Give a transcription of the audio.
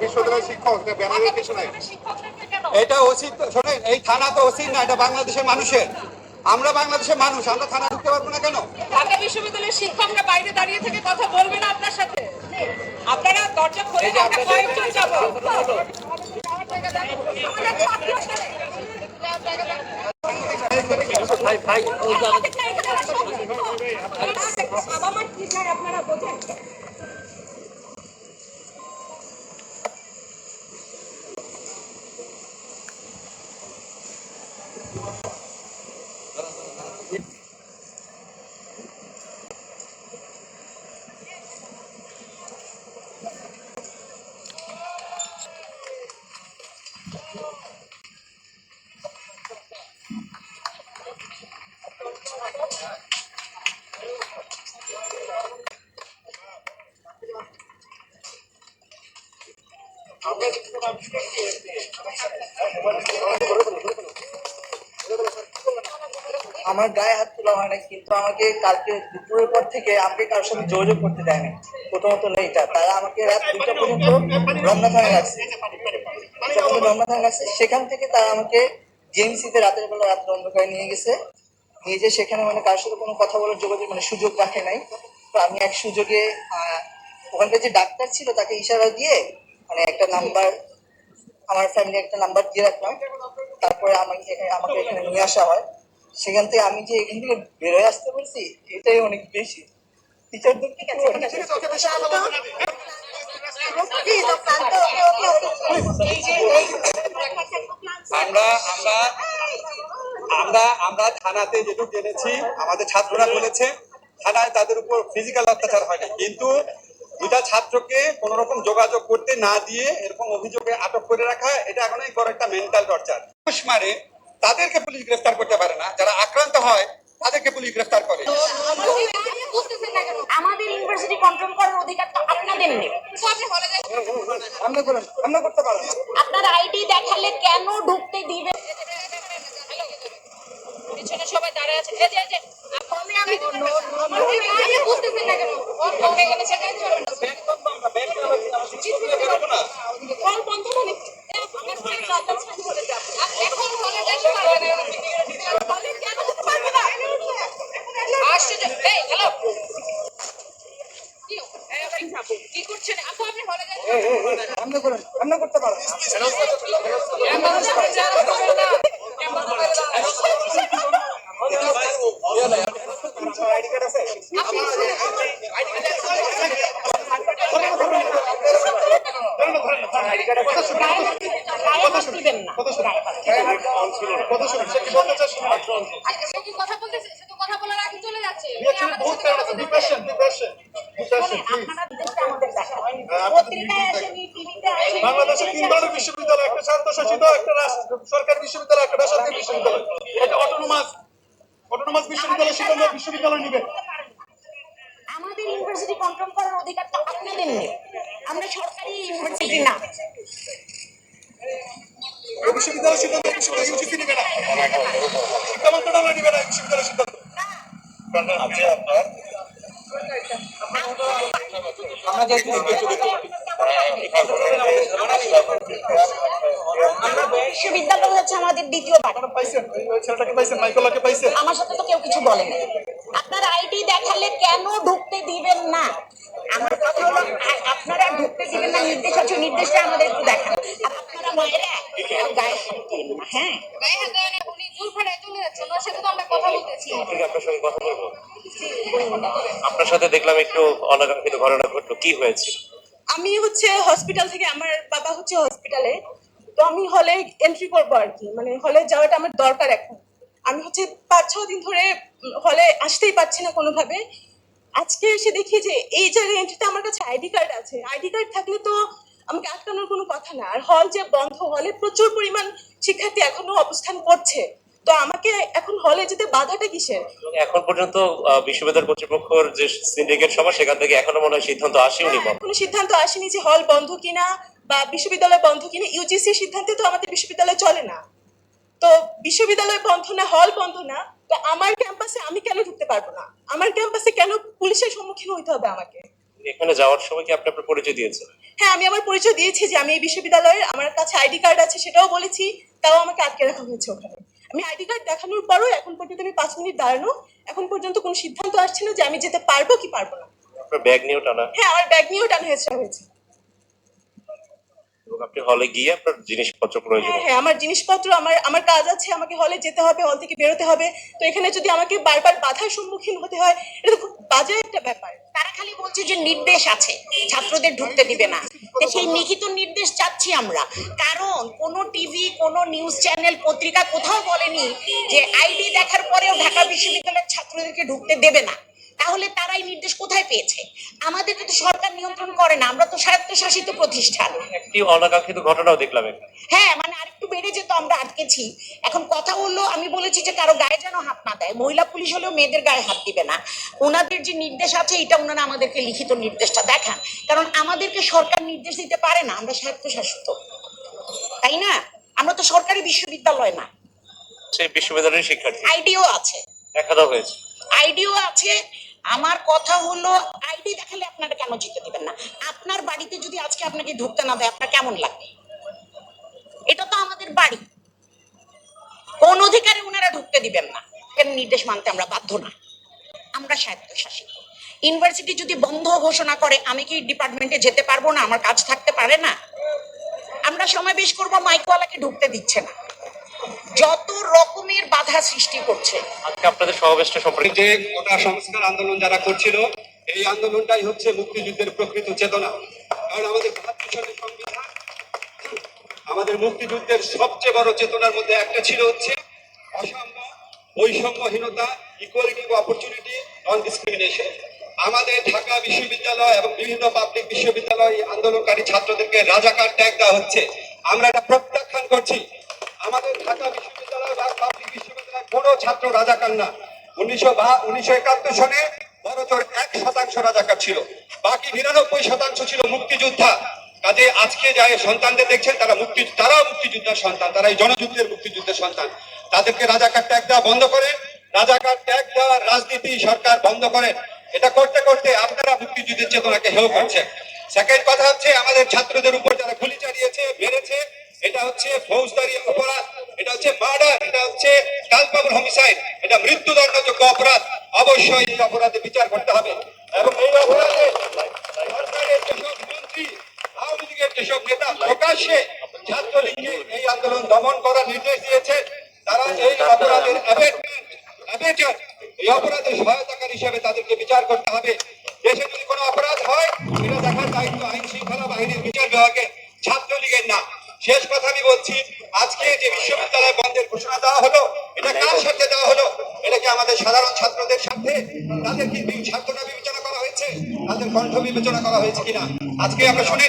শিক্ষক এটা ব্যানারের কিছু নাই। এটা ওসি শোনেন এই থানা তো ওসি না এটা বাংলাদেশের মানুষের। আমরা বাংলাদেশের মানুষ আমরা থানা ঢুকতে পারব না কেন? ঢাকা বিশ্ববিদ্যালয়ের শিক্ষকরা বাইরে দাঁড়িয়ে থেকে কথা বলবে না আপনার সাথে? আপনারা দরজা খুলে আমরা কয়েকজন যাব। বাবা মা কি আপনারা বোঝেন? আমার গায়ে হাত তোলা হয় না কিন্তু আমাকে কালকে দুপুরের পর থেকে আমাকে কারোর সাথে যোগাযোগ করতে দেয়নি। প্রথমত এইটা তারা আমাকে রাত দুটা পর্যন্ত রমনা থানায় রাখছে। দুটা পর্যন্ত রমনা থানায় রাখছে। সেখান থেকে তারা আমাকে জিএমসিতে রাতের বেলা রাত্রে অন্ধকারে নিয়ে গেছে। নিয়ে যে সেখানে মানে কারোর সাথে কোনো কথা বলার যোগাযোগ মানে সুযোগ রাখে নাই। তো আমি এক সুযোগে ওখানকার যে ডাক্তার ছিল তাকে ইশারা দিয়ে মানে একটা নাম্বার আমার ফ্যামিলি একটা নাম্বার দিয়ে রাখলাম। তারপরে আমাকে আমাকে এখানে নিয়ে আসা হয়। সেখান থেকে আমি যে এখান থেকে বেরোয় আসতে পারছি এটাই অনেক বেশি। আমরা আমরা আমরা আমরা থানাতে যেটুকু জেনেছি, আমাদের ছাত্ররা বলেছে, থানায় তাদের উপর ফিজিক্যাল অত্যাচার হয় না। কিন্তু দুটা ছাত্রকে কোন রকম যোগাযোগ করতে না দিয়ে এরকম অভিযোগে আটক করে রাখা এটা এখন বড় একটা মেন্টাল টর্চার ঘুষ মারে তাদেরকে পুলিশ গ্রেফতার করতে পারে না। যারা আক্রান্ত হয় তাদেরকে পুলিশ গ্রেফতার করে। আমাদের ইউনিভার্সিটি কন্ট্রোল করার অধিকার তো আপনাদের নেই। আমরা করেন আমরা করতে পারব আপনার আইডি দেখালে কেন ঢুকতে দিবে? পিছনে সবাই দাঁড়ায় আছে। এই যে এই যে আমি আমি বুঝতেছি না কেন? ওর ফোনে গেলে সেটাই চলবে না কল বন্ধ মানে আমার ফোনে দরজা ছাড়ি হলে যাব এখন হলে যেতে পারবে না হলে কেন হতে পারবে না কি। সে কি কথা বলতেছে সে তো কথা বলার আগে চলে যাচ্ছে। আপনারা দেশটা আমাদের দেখা পত্রিকায় আসেনি বাংলাদেশে তিন ধরনের বিশ্ববিদ্যালয় একটা স্বার্থ শাসিত একটা সরকারি বিশ্ববিদ্যালয় একটা বেসরকারি বিশ্ববিদ্যালয়। এটা অটোনোমাস অটোনোমাস বিশ্ববিদ্যালয় সিদ্ধান্ত বিশ্ববিদ্যালয় নিবে। আমাদের ইউনিভার্সিটি কন্ট্রোল করার অধিকার তো আপনাদের নেই। আমরা সরকারি ইউনিভার্সিটি না। এই বিশ্ববিদ্যালয় সিদ্ধান্ত বিশ্ববিদ্যালয় ইউজিসি নিবে না। শিক্ষা মন্ত্রণালয় নিবে না এই বিশ্ববিদ্যালয় সিদ্ধান্ত বিশ্ববিদ্যালয় হচ্ছে আমাদের দ্বিতীয় পাইছেন? ওই ছেলেটাকে পাইছেন? মাইকোলাকে পাইছেন? আমার সাথে তো কেউ কিছু বলে না আপনার আইডি দেখালে কেন ঢুকতে দিবেন না? আমার কথা হলো আপনারা ঢুকতে দিবেন না নির্দেশ আছে নির্দেশটা আমাদের একটু দেখান আপনার সাথে দেখলাম একটু অনাকাঙ্ক্ষিত ঘটনা ঘটলো। কি আমি হচ্ছে হসপিটাল থেকে, আমার বাবা হচ্ছে হসপিটালে তো আমি হলে এন্ট্রি করব আর কি। মানে হলে যাওয়াটা আমার দরকার এখন। আমি হচ্ছে পাঁচ ছ দিন ধরে হলে আসতেই পারছি না কোনোভাবে। আজকে এসে দেখি যে এই জায়গায় এন্ট্রিতে আমার কাছে আইডি কার্ড আছে। আইডি কার্ড থাকলে তো আমাকে আটকানোর কোনো কথা না। আর হল যে বন্ধ হলে প্রচুর পরিমাণ শিক্ষার্থী এখনও অবস্থান করছে। তো আমাকে এখন হলে যেতে বাধাটা কিসের? এখন পর্যন্ত বিশ্ববিদ্যালয় কর্তৃপক্ষের যে সিন্ডিকেট সভা সেখান থেকে এখনও মনে হয় সিদ্ধান্ত আসেনি কোনো সিদ্ধান্ত আসেনি যে হল বন্ধ কিনা বা বিশ্ববিদ্যালয় বন্ধ কিনা। ইউজিসি সিদ্ধান্তে তো আমাদের বিশ্ববিদ্যালয় চলে না। তো বিশ্ববিদ্যালয় বন্ধ না হল বন্ধ না তো আমার ক্যাম্পাসে আমি কেন ঢুকতে পারব না? আমার ক্যাম্পাসে কেন পুলিশের সম্মুখীন হইতে হবে আমাকে? এখানে যাওয়ার সময় কি আপনি আপনার পরিচয় দিয়েছেন? হ্যাঁ আমি আমার পরিচয় দিয়েছি যে আমি এই বিশ্ববিদ্যালয়ের আমার কাছে আইডি কার্ড আছে সেটাও বলেছি তাও আমাকে আটকে রাখা হয়েছে ওখানে। আমি আইডি কার্ড দেখানোর পরও এখন পর্যন্ত আমি পাঁচ মিনিট দাঁড়ানো এখন পর্যন্ত কোনো সিদ্ধান্ত আসছে না যে আমি যেতে পারব কি পারব না। আপনার ব্যাগ নিয়েও টানা? হ্যাঁ আমার ব্যাগ নিয়েও টানা হয়েছে হয়েছে। আপনি হলে গিয়ে আপনার জিনিসপত্র প্রয়োজন হ্যাঁ হ্যাঁ আমার জিনিসপত্র আমার আমার কাজ আছে আমাকে হলে যেতে হবে হল থেকে বেরোতে হবে। তো এখানে যদি আমাকে বারবার বাধার সম্মুখীন হতে হয় এটা তো খুব বাজে একটা ব্যাপার। খালি বলছে যে নির্দেশ আছে, ছাত্রদের ঢুকতে দিবে না। সেই লিখিত নির্দেশ চাচ্ছি আমরা। কারণ কোনো টিভি কোনো নিউজ চ্যানেল পত্রিকা কোথাও বলেনি যে আইডি দেখার পরেও ঢাকা বিশ্ববিদ্যালয়ের ছাত্রদেরকে ঢুকতে দেবে না। তাহলে তারা এই নির্দেশ কোথায় পেয়েছে? আমাদেরকে তো সরকার নিয়ন্ত্রণ করে না আমরা তো স্বায়ত্তশাসিত প্রতিষ্ঠান। একটি অনাকাঙ্ক্ষিত ঘটনাও দেখলাম হ্যাঁ মানে আরেকটু বেড়ে যেত আমরা আটকেছি। এখন কথা হলো আমি বলেছি যে কারও গায়ে যেন হাত না দেয়। মহিলা পুলিশ হলেও মেয়েদের গায়ে হাত দিবে না। ওনাদের যে নির্দেশ আছে এটা ওনারা আমাদেরকে লিখিত নির্দেশটা দেখান। কারণ আমাদেরকে সরকার নির্দেশ দিতে পারে না আমরা স্বায়ত্তশাসিত। তাই না? আমরা তো সরকারি বিশ্ববিদ্যালয় না। সেই বিশ্ববিদ্যালয়ের শিক্ষার্থী। আইডিও আছে। দেখা হয়েছে। আইডিও আছে আমার কথা হলো আইডি দেখালে আপনারা কেন যেতে দিবেন না? আপনার বাড়িতে যদি আজকে আপনাকে ঢুকতে না দেয়, আপনার কেমন লাগবে এটা তো আমাদের বাড়ি। কোন অধিকারে ওনারা ঢুকতে দিবেন না। এর নির্দেশ মানতে আমরা বাধ্য না। আমরা স্বায়ত্তশাসিত। ইউনিভার্সিটি যদি বন্ধ ঘোষণা করে, আমি কি ডিপার্টমেন্টে যেতে পারব না? আমার কাজ থাকতে পারে না? আমরা সমাবেশ করব, মাইকওয়ালাকে ঢুকতে দিচ্ছে না। যত রকমের বাধা সৃষ্টি করছে। আজকে আপনাদের সমাবেশটা সম্পর্কে যে কোটা সংস্কার আন্দোলন যারা করছিল এই আন্দোলনটাই হচ্ছে মুক্তিযুদ্ধের প্রকৃত চেতনা। কারণ আমাদের সংবিধান আমাদের মুক্তিযুদ্ধের সবচেয়ে বড় চেতনার মধ্যে একটা ছিল হচ্ছে অসাম্য বৈষম্যহীনতা equality of opportunity non discrimination আমাদের ঢাকা বিশ্ববিদ্যালয় এবং বিভিন্ন পাবলিক বিশ্ববিদ্যালয় আন্দোলনকারী ছাত্রদেরকে রাজাকার ট্যাগ দেওয়া হচ্ছে। আমরা এটা প্রত্যাখ্যান করছি আমাদের ঢাকা বিশ্ববিদ্যালয় বা পাবলিক বিশ্ববিদ্যালয় কোনো ছাত্র রাজাকার না উনিশশো সনে বড়জোর এক শতাংশ রাজাকার ছিল। বাকি নিরানব্বই শতাংশ ছিল মুক্তিযোদ্ধা। কাজে আজকে যাই সন্তানদের দেখছেন, তারা মুক্তি, তারাও মুক্তিযোদ্ধার সন্তান তারা এই জনযুদ্ধের মুক্তিযুদ্ধের সন্তান। তাদেরকে রাজাকার ট্যাগ দেওয়া বন্ধ করে রাজাকার ট্যাগ দেওয়ার রাজনীতি সরকার বন্ধ করে এটা করতে করতে আপনারা মুক্তিযুদ্ধের চেতনাকে হেয় করছে সেকেন্ড কথা হচ্ছে, আমাদের ছাত্রদের উপর যারা গুলি চালিয়েছে, মেরেছে এটা হচ্ছে ফৌজদারি অপরাধ, এটা হচ্ছে মার্ডার, এটা হচ্ছে কালপাবল হোমিসাইড এটা মৃত্যুদণ্ডযোগ্য অপরাধ। অবশ্যই এই অপরাধে বিচার করতে হবে। এবং এই অপরাধে সরকারের যেসব মন্ত্রী, আওয়ামী লীগের যেসব নেতা প্রকাশ্যে ছাত্রলীগকে এই আন্দোলন দমন করার নির্দেশ দিয়েছে, তারা এই অপরাধের এই অপরাধের সহায়তাকারী হিসেবে তাদেরকে বিচার করতে হবে। দেশে যদি কোনো অপরাধ হয় এটা দেখার দায়িত্ব আইন শৃঙ্খলা বাহিনীর বিচার বিভাগের ছাত্রলীগের না। শেষ কথা আমি বলছি, আজকে যে বিশ্ববিদ্যালয় বন্ধের ঘোষণা দেওয়া হলো, এটা কার সাথে দেওয়া হলো? এটা কি আমাদের সাধারণ ছাত্রদের সাথে? তাদের কি ছাত্ররা বিবেচনা করা হয়েছে? তাদের কণ্ঠ বিবেচনা করা হয়েছে কিনা? আজকে আমরা শুনেছি